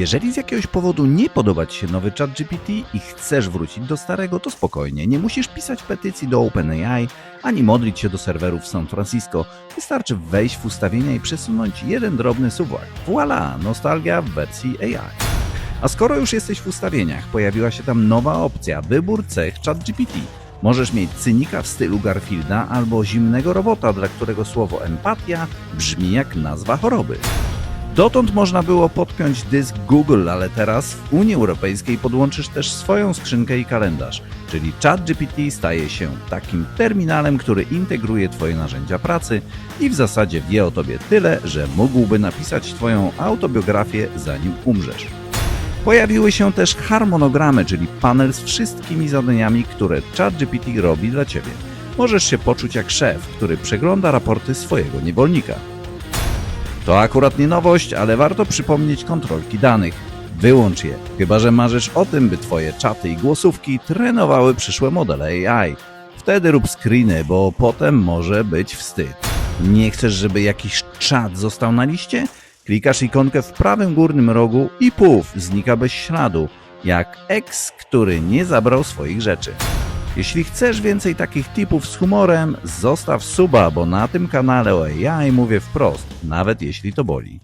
Jeżeli z jakiegoś powodu nie podoba Ci się nowy chat GPT i chcesz wrócić do starego, to spokojnie. Nie musisz pisać petycji do OpenAI, ani modlić się do serwerów w San Francisco. Wystarczy wejść w ustawienia i przesunąć jeden drobny suwak. Voila! Nostalgia w wersji AI. A skoro już jesteś w ustawieniach, pojawiła się tam nowa opcja wybór cech ChatGPT. Możesz mieć cynika w stylu Garfielda albo zimnego robota, dla którego słowo empatia brzmi jak nazwa choroby. Dotąd można było podpiąć dysk Google, ale teraz w Unii Europejskiej podłączysz też swoją skrzynkę i kalendarz, czyli ChatGPT staje się takim terminalem, który integruje Twoje narzędzia pracy i w zasadzie wie o Tobie tyle, że mógłby napisać Twoją autobiografię zanim umrzesz. Pojawiły się też harmonogramy, czyli panel z wszystkimi zadaniami, które ChatGPT robi dla Ciebie. Możesz się poczuć jak szef, który przegląda raporty swojego niewolnika. To akurat nie nowość, ale warto przypomnieć kontrolki danych. Wyłącz je, chyba że marzysz o tym, by Twoje czaty i głosówki trenowały przyszłe modele AI. Wtedy rób screeny, bo potem może być wstyd. Nie chcesz, żeby jakiś czat został na liście? Klikasz ikonkę w prawym górnym rogu i puf, znika bez śladu, jak ex, który nie zabrał swoich rzeczy. Jeśli chcesz więcej takich tipów z humorem, zostaw suba, bo na tym kanale o AI mówię wprost, nawet jeśli to boli.